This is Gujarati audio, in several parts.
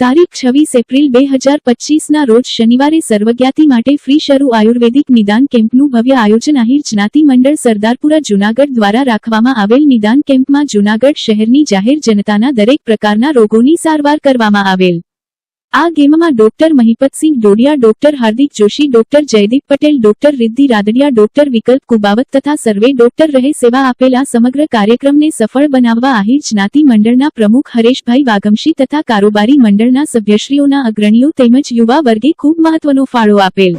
તારીખ છવ્વીસ એપ્રિલ બે હજાર પચીસના રોજ શનિવારે સર્વજ્ઞાતિ માટે ફ્રી શરૂ આયુર્વેદિક નિદાન કેમ્પનું ભવ્ય આયોજન આહિર જ્ઞાતિ મંડળ સરદારપુરા જૂનાગઢ દ્વારા રાખવામાં આવેલ નિદાન કેમ્પમાં જૂનાગઢ શહેરની જાહેર જનતાના દરેક પ્રકારના રોગોની સારવાર કરવામાં આવેલ. આ ગેમમાં doctor Mahipatsinh Dodiya, doctor Hardik Joshi, doctor Jaydeep Patel, doctor Riddhi Radadiya, doctor Vikalp Kubavat તથા સર્વે ડોક્ટર રહે સેવા આપેલા સમગ્ર કાર્યક્રમને સફળ બનાવવા આહિર જ્ઞાતિ મંડળના પ્રમુખ હરેશભાઈ વાગમશી તથા કારોબારી મંડળના સભ્યશ્રીઓના અગ્રણીઓ તેમજ યુવા વર્ગે ખૂબ મહત્વનો ફાળો આપેલ.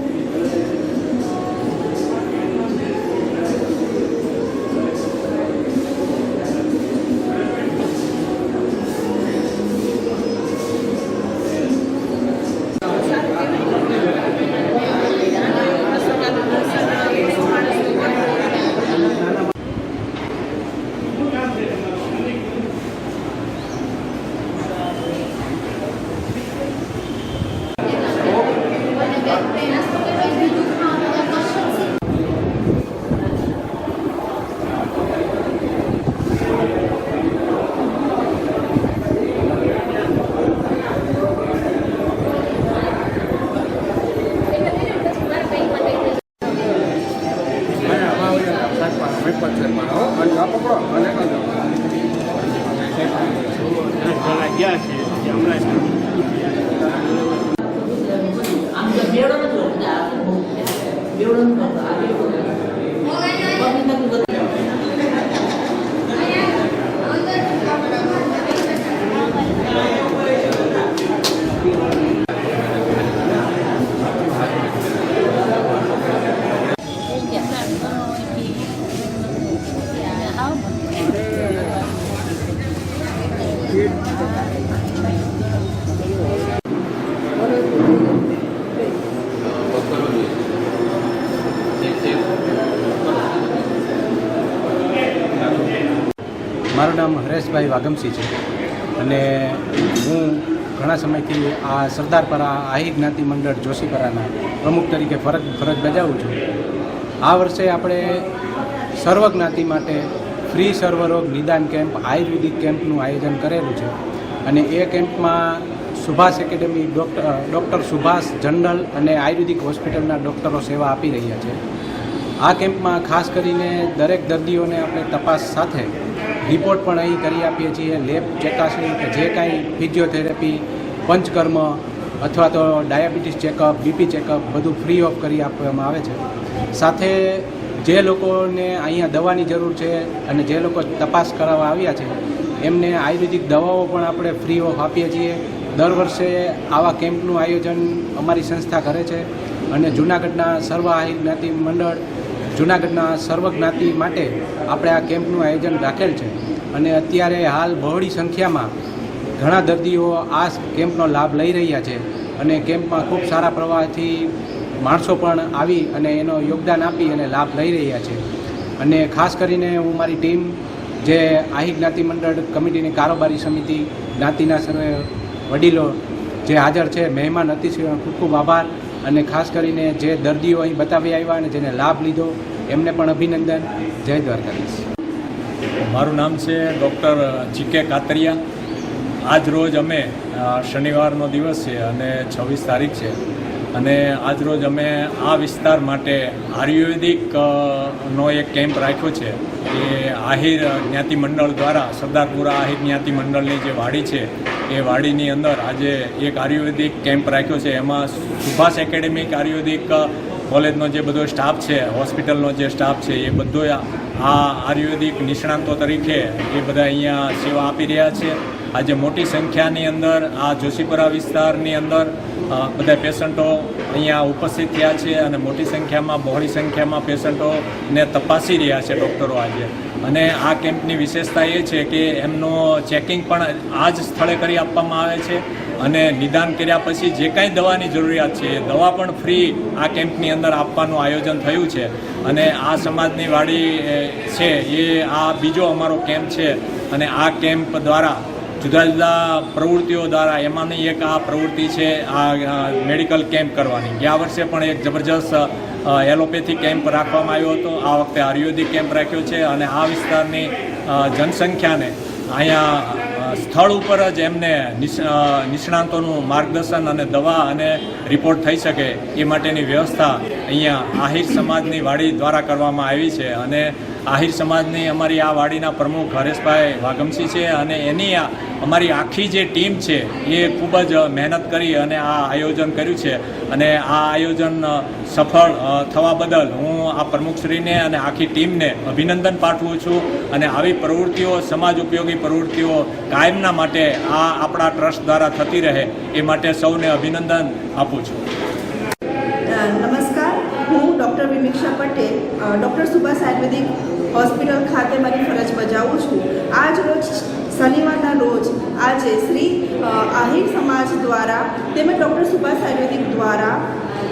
મારું નામ હરેશભાઈ વાગમસી છે અને હું ઘણા સમયથી આ સરદારપરા આહી જ્ઞાતિ મંડળ જોશીપરાના પ્રમુખ તરીકે ફરજ ફરજ બજાવું છું. આ વર્ષે આપણે સર્વ જ્ઞાતિ માટે ફ્રી સર્વરોગ નિદાન કેમ્પ, આયુર્વેદિક કેમ્પનું આયોજન કરેલું છે. અને એ કેમ્પમાં Subhash academy doctor doctor Subhash general અને આયુર્વેદિક હોસ્પિટલના ડૉક્ટરો સેવા આપી રહ્યા છે. આ કેમ્પમાં ખાસ કરીને દરેક દર્દીઓને આપણે તપાસ સાથે રિપોર્ટ પણ અહીં કરી આપીએ છીએ. લેબ ચકાસણી કે જે કાંઈ ફિઝિયોથેરાપી, પંચકર્મ અથવા તો ડાયાબિટીસ ચેકઅપ, બીપી ચેકઅપ બધું ફ્રી ઓફ કરી આપવામાં આવે છે. સાથે જે લોકોને અહીંયા દવાની જરૂર છે અને જે લોકો તપાસ કરાવવા આવ્યા છે, એમને આયુર્વેદિક દવાઓ પણ આપણે ફ્રી ઓફ આપીએ છીએ. દર વર્ષે આવા કેમ્પનું આયોજન અમારી સંસ્થા કરે છે અને જૂનાગઢના સર્વ આહિર જ્ઞાતિ મંડળ, જૂનાગઢના સર્વ જ્ઞાતિ માટે આપણે આ કેમ્પનું આયોજન રાખેલ છે. અને અત્યારે હાલ બહોળી સંખ્યામાં ઘણા દર્દીઓ આ કેમ્પનો લાભ લઈ રહ્યા છે અને કેમ્પમાં ખૂબ સારા પ્રવાહથી માણસો પણ આવી અને એનો યોગદાન આપી અને લાભ લઈ રહ્યા છે. અને ખાસ કરીને હું મારી ટીમ જે આહી જ્ઞાતિ મંડળ કમિટીની કારોબારી સમિતિ, જ્ઞાતિના સર્વે વડીલો જે હાજર છે, મહેમાન અતિથિઓનો ખૂબ ખૂબ આભાર. અને ખાસ કરીને જે દર્દીઓ અહીં બતાવી આવ્યા અને જેને લાભ લીધો, એમને પણ અભિનંદન. જય દ્વારકાધીશ. મારું નામ છે ડૉક્ટર જીકે કાતરિયા. આજ રોજ અમે શનિવારનો દિવસ છે અને છવ્વીસ તારીખ છે. અને આજ રોજ અમે આ વિસ્તાર માટે આયુર્વેદિક નો એક કેમ્પ રાખ્યો છે. એ આહિર જ્ઞાતિ મંડળ દ્વારા, સરદારપુરા આહિર જ્ઞાતિ મંડળની જે વાડી છે, એ વાડીની અંદર આજે એક આયુર્વેદિક કેમ્પ રાખ્યો છે. એમાં સુભાષ એકેડેમિક આયુર્વેદિક કોલેજનો જે બધો સ્ટાફ છે, હોસ્પિટલનો જે સ્ટાફ છે, એ બધો આ આયુર્વેદિક નિષ્ણાંતો તરીકે એ બધા અહીંયા સેવા આપી રહ્યા છે. આજે મોટી સંખ્યાની અંદર આ જોશીપુરા વિસ્તારની અંદર બધા પેશન્ટો અહીંયા ઉપસ્થિત થયા છે અને મોટી સંખ્યામાં, બહોળી સંખ્યામાં પેશન્ટોને તપાસી રહ્યા છે ડૉક્ટરો આજે. અને આ કેમ્પની વિશેષતા એ છે કે એમનું ચેકિંગ પણ આ જ સ્થળે કરી આપવામાં આવે છે અને નિદાન કર્યા પછી જે કાંઈ દવાની જરૂરિયાત છે એ દવા પણ ફ્રી આ કેમ્પની અંદર આપવાનું આયોજન થયું છે. અને આ સમાજની વાડી છે, એ આ બીજો અમારો કેમ્પ છે. અને આ કેમ્પ દ્વારા જુદા જુદા પ્રવૃત્તિઓ દ્વારા એમાંની એક આ પ્રવૃત્તિ છે, આ મેડિકલ કેમ્પ કરવાની. ગયા વર્ષે પણ એક જબરજસ્ત એલોપેથી કેમ્પ રાખવામાં આવ્યો હતો. આ વખતે આયુર્વેદિક કેમ્પ રાખ્યો છે અને આ વિસ્તારની જનસંખ્યાને અહીંયા સ્થળ ઉપર જ એમને નિષ્- નિષ્ણાંતોનું માર્ગદર્શન અને દવા અને રિપોર્ટ થઈ શકે એ માટેની વ્યવસ્થા અહીંયા આહિર સમાજની વાડી દ્વારા કરવામાં આવી છે. અને આહિર સમાજની અમારી આ વાડીના પ્રમુખ હરેશભાઈ વાગમસી છે અને એની અમારી આખી જે ટીમ છે, એ ખૂબ જ મહેનત કરી અને આ આયોજન કર્યું છે. અને આ આયોજન સફળ થવા બદલ હું આ પ્રમુખશ્રીને અને આખી ટીમને અભિનંદન પાઠવું છું. અને આવી પ્રવૃત્તિઓ, સમાજ ઉપયોગી પ્રવૃત્તિઓ કાયમના માટે આ આપણા ટ્રસ્ટ દ્વારા થતી રહે, એ માટે સૌને અભિનંદન આપું છું. નમસ્કાર. હું doctor Vimiksha Patel doctor Subhash ayurvedic hospital ખાતે મારી ફરજ બજાવું છું. આજ રોજ શનિવારના રોજ આજે શ્રી આહિર સમાજ દ્વારા તેમજ ડૉક્ટર સુભાષ આયુર્વેદિક દ્વારા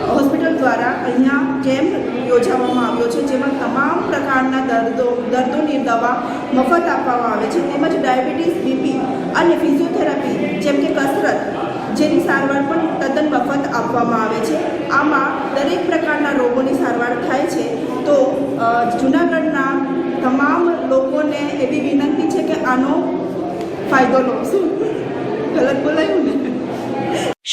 હોસ્પિટલ દ્વારા અહીંયા કેમ્પ યોજવામાં આવ્યો છે, જેમાં તમામ પ્રકારના દર્દો, દર્દોની દવા મફત આપવામાં આવે છે, તેમજ ડાયાબિટીસ, બીપી અને ફિઝિયોથેરાપી, જેમ કે કસરત, જેની સારવાર પણ તદ્દન મફત આપવામાં આવે છે. આમાં દરેક પ્રકારના રોગોની સારવાર થાય છે. તો જૂનાગઢના તમામ લોકોને એવી વિનંતી છે કે આનો ફાયદો લો. ગલત બોલાયું ને?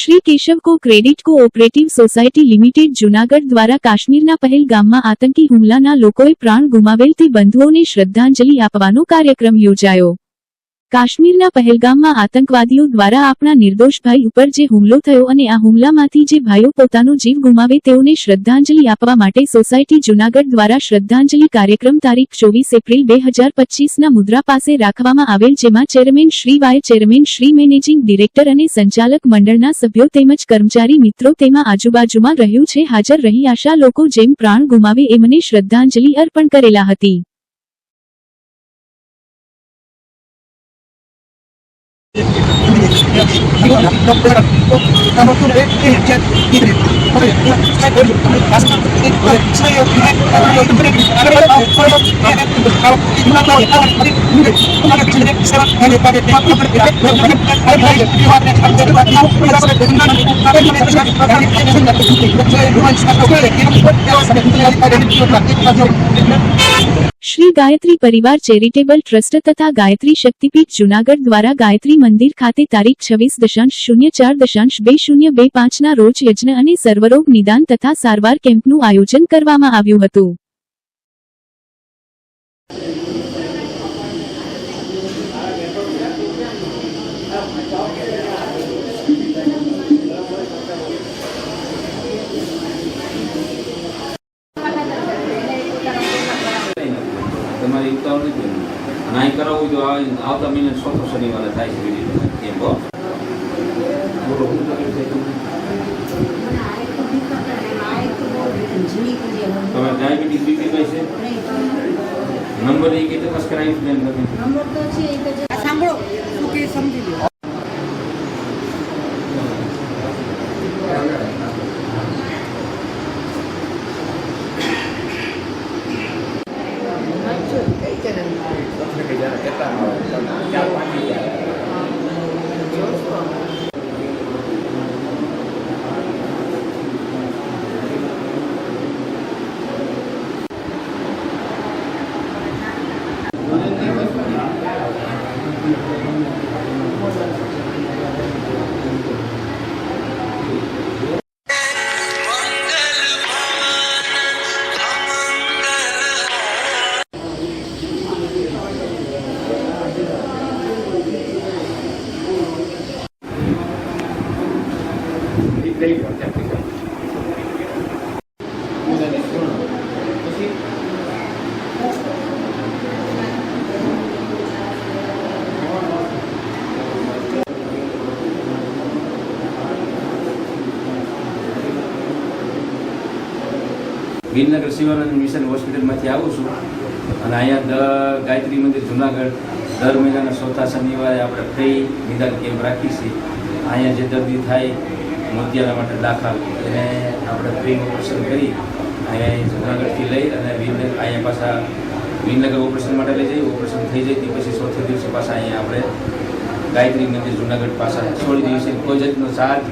Shri Keshav co credit cooperative society limited Junagadh દ્વારા કાશ્મીરના પહેલગામમાં આતંકી હુમલાના લોકોએ પ્રાણ ગુમાવેલ તે બંધુઓને શ્રદ્ધાંજલિ આપવાનો કાર્યક્રમ યોજાયો. કાશ્મીરના પહેલગામમાં આતંકવાદીઓ દ્વારા આપણા નિર્દોષ ભાઈ ઉપર જે હુમલો થયો અને આ હુમલામાંથી જે ભાઈઓ પોતાનો જીવ ગુમાવે તેઓને શ્રદ્ધાંજલિ આપવા માટે સોસાયટી જૂનાગઢ દ્વારા શ્રદ્ધાંજલિ કાર્યક્રમ તારીખ ચોવીસ એપ્રિલ બે હજાર પચીસના મુદ્રા પાસે રાખવામાં આવેલ જેમાં chairman Shri vice chairman Shri managing director અને સંચાલક મંડળના સભ્યો તેમજ કર્મચારી મિત્રો તેમાં આજુબાજુમાં રહ્યું છે, હાજર રહી આશા લોકો જેમ પ્રાણ ગુમાવે એમને શ્રદ્ધાંજલિ અર્પણ કરેલા હતી. શ્રી ગાયત્રી પરિવાર ચેરિટેબલ ટ્રસ્ટ તથા ગાયત્રી શક્તિપીઠ જૂનાગઢ દ્વારા ગાયત્રી મંદિર ખાતે તારીખ છવ્વીસ દશાંશ શૂન્ય ચાર દશાંશ બે શૂન્ય બે પાંચના રોજ યજ્ઞ અને સર્વરોગ નિદાન તથા સારવાર કેમ્પનું આયોજન કરવામાં આવ્યું હતું તમારી ઉતાવળ નથી કરવી. અને અહીં કરાવવું હોય તો આ- આવતા મહિને ચોથો શનિવારે થાય છે વીડિયો કેમ હો બોલો શું તકલીફ છે તમને તમે ડાયાબિટીસ બીપી છે? નંબર એ કઈ તપાસ કરાવી છે બેન તમે સાંભળો. કે સમજી લો. ગિરનગર શિવાનંદ મિશન હોસ્પિટલમાંથી આવું છું. અને અહીંયા દ ગાયત્રી મંદિર જુનાગઢ. દર મહિનાના ચોથા શનિવારે આપણે ફ્રી નિદાન કેમ્પ રાખીએ છીએ. અહીંયા જે દર્દી થાય, મોતિયાના માટે દાખલ. એને આપણે ફ્રી ઓપરેશન કરી અહીંયા જુનાગઢથી લઈ અને વિનગર અહીંયા પાછા વિનગર ઓપરેશન માટે લઈ જઈએ. ઓપરેશન થઈ જાય તે પછી ચોથે દિવસે પાછા અહીંયા આપણે ગાયત્રી મંદિર જુનાગઢ પાછા છોડી દિવસે કોઈ જાતનો ચાર્જ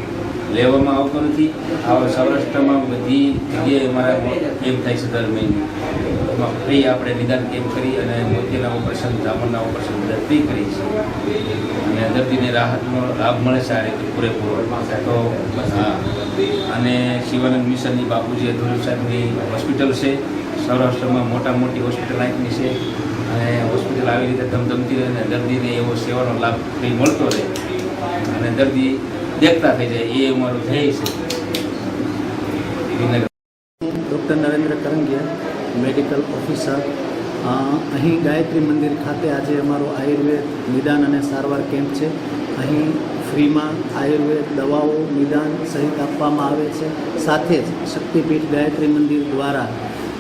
લેવામાં આવતો નથી. આવા સૌરાષ્ટ્રમાં બધી જગ્યાએ અમારા કેમ્પ થાય છે દર મહિનામાં ફ્રી આપણે નિદાન કેમ્પ કરી અને મોતીના ઓપરેશન ધામણના ઓપરેશન બધા ફ્રી કરીએ છીએ અને દર્દીને રાહતનો લાભ મળે છે આ રીતે પૂરેપૂરો. તો હા અને શિવાનંદ મિશનની બાપુજી અધુરી સાહેબની હોસ્પિટલ છે. સૌરાષ્ટ્રમાં મોટા મોટી હોસ્પિટલ આંખની છે. અને હોસ્પિટલ આવી રીતે ધમધમતી રહે અને દર્દીને એવો સેવાનો લાભ ફ્રી મળતો રહે. અને દર્દી દેખતા થઈ જાય, એ અમારું ધ્યેય છે. Doctor Narendra Karangiya, medical officer. અહીં ગાયત્રી મંદિર ખાતે આજે અમારો આયુર્વેદ નિદાન અને સારવાર કેમ્પ છે. અહીં ફ્રીમાં આયુર્વેદ દવાઓ, નિદાન સહિત આપવામાં આવે છે. સાથે જ શક્તિપીઠ ગાયત્રી મંદિર દ્વારા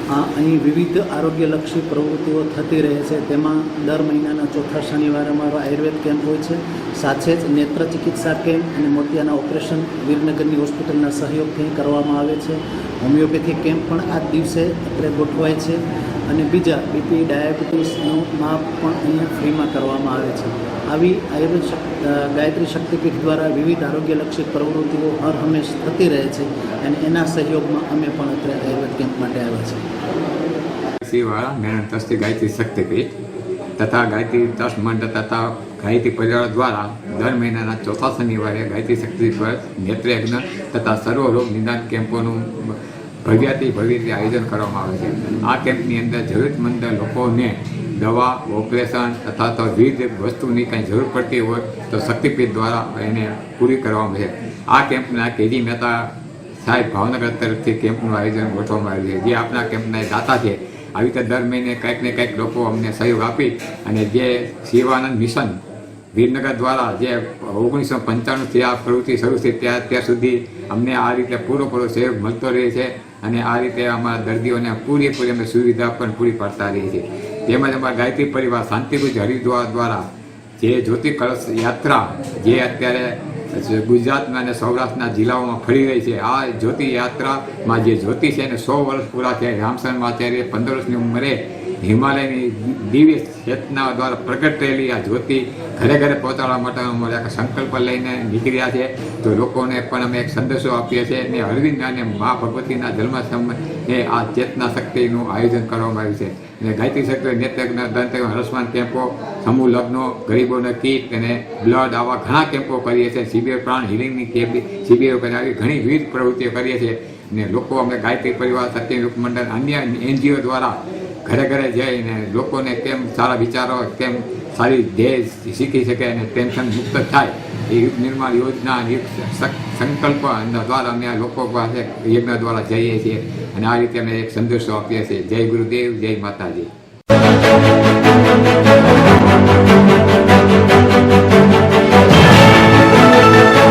અ, અહીં વિવિધ આરોગ્યલક્ષી પ્રવૃત્તિઓ થતી રહે છે. તેમાં દર મહિનાના ચોથા શનિવારે અમારો આયુર્વેદ કેમ્પ હોય છે. સાથે જ નેત્ર ચિકિત્સા કેમ્પ અને મોતિયાના ઓપરેશન વીરનગરની હોસ્પિટલના સહયોગથી કરવામાં આવે છે. હોમિયોપેથી કેમ્પ પણ આ દિવસે અત્રે ગોઠવાય છે. અને બીજા બીપી ડાયાબિટીસનું માપ પણ અહીંયા ફ્રીમાં કરવામાં આવે છે. આવી આયુર્વેદ ગાયત્રી શક્તિપીઠ દ્વારા વિવિધ આરોગ્યલક્ષી પ્રવૃત્તિઓ હર હંમેશ થતી રહે છે અને એના સહયોગમાં અમે પણ અત્યારે આયુર્વેદ કેમ્પ માટે આવ્યા છીએ. શ્રીવાળા નારાયણ ટ્રસ્ટી ગાયત્રી શક્તિપીઠ તથા ગાયત્રી ટ્રસ્ટ મંડળ તથા ગાયત્રી પરિવાર દ્વારા દર મહિનાના ચોથા શનિવારે ગાયત્રી શક્તિ પર નેત્રયજ્ઞ તથા સર્વરોગ નિદાન કેમ્પોનું ભવ્યાથી ભવ્યથી આયોજન કરવામાં આવે છે. આ કેમ્પની અંદર જરૂરતમંદ લોકોને દવા, ઓપરેશન તથા તો વિવિધ વસ્તુની કંઈ જરૂર પડતી હોય તો શક્તિપીઠ દ્વારા એને પૂરી કરવામાં છે. આ કેમ્પના કેજી મહેતા સાહેબ ભાવનગર તરફથી કેમ્પનું આયોજન ગોઠવવામાં આવ્યું છે. જે આપણા કેમ્પના દાતા છે. આવી રીતે દર મહિને કંઈક ને કંઈક લોકો અમને સહયોગ આપી અને જે શિવાનંદ મિશન વિરનગર દ્વારા જે ઓગણીસો પંચાણુંથી આ પ્રવૃત્તિ શરૂ થઈ ત્યાં ત્યાં સુધી અમને આ રીતે પૂરેપૂરો સહયોગ મળતો રહે છે અને આ રીતે અમારા દર્દીઓને પૂરેપૂરી અમે સુવિધા પણ પૂરી પાડતા રહીએ છીએ. તેમજ અમારા ગાયત્રી પરિવાર શાંતિભુજ હરિદ્વાર દ્વારા જે જ્યોતિ કળશ યાત્રા જે અત્યારે ગુજરાતના અને સૌરાષ્ટ્રના જિલ્લાઓમાં ફરી રહી છે, આ જ્યોતિ યાત્રામાં જે જ્યોતિ છે એને સો વર્ષ પૂરા થયા રામસરમાં અત્યારે પંદર વર્ષની ઉંમરે હિમાલયની દિવ્ય ચેતના દ્વારા પ્રગટ થયેલી આ જ્યોતિ ઘરે ઘરે પહોંચાડવા માટે સંકલ્પ લઈને નીકળ્યા છે તો લોકોને પણ અમે એક સંદેશો આપીએ છીએ અને અરવિંદ અને મા ભગવતીના જન્મ સમયે આ ચેતના શક્તિનું આયોજન કરવામાં આવ્યું છે. અને ગાયત્રી શક્તિ નેત્રજ્ઞ દંત હરસમાન કેમ્પો સમૂહ લગ્નો, ગરીબોને કીટ અને બ્લડ આવા ઘણા કેમ્પો કરીએ છીએ. શિબિર, પ્રાણ હિલિંગની કેમ્પ શિબિરો કરી આવી ઘણી વિવિધ પ્રવૃત્તિઓ કરીએ છીએ. અને લોકો અમે ગાયત્રી પરિવાર સત્યરૂપ મંડળ અન્ય એનજીઓ દ્વારા ઘરે ઘરે જઈને લોકોને કેમ સારા વિચારો, કેમ સારી ધ્યેય શીખી શકે અને ટેન્શન મુક્ત થાય, એ યુગ નિર્માણ યોજના સંકલ્પ દ્વારા અમે લોકો પાસે યજ્ઞ દ્વારા જઈએ છીએ. અને આ રીતે અમે એક સંદેશો આપીએ છીએ. જય ગુરુદેવ, જય માતાજી.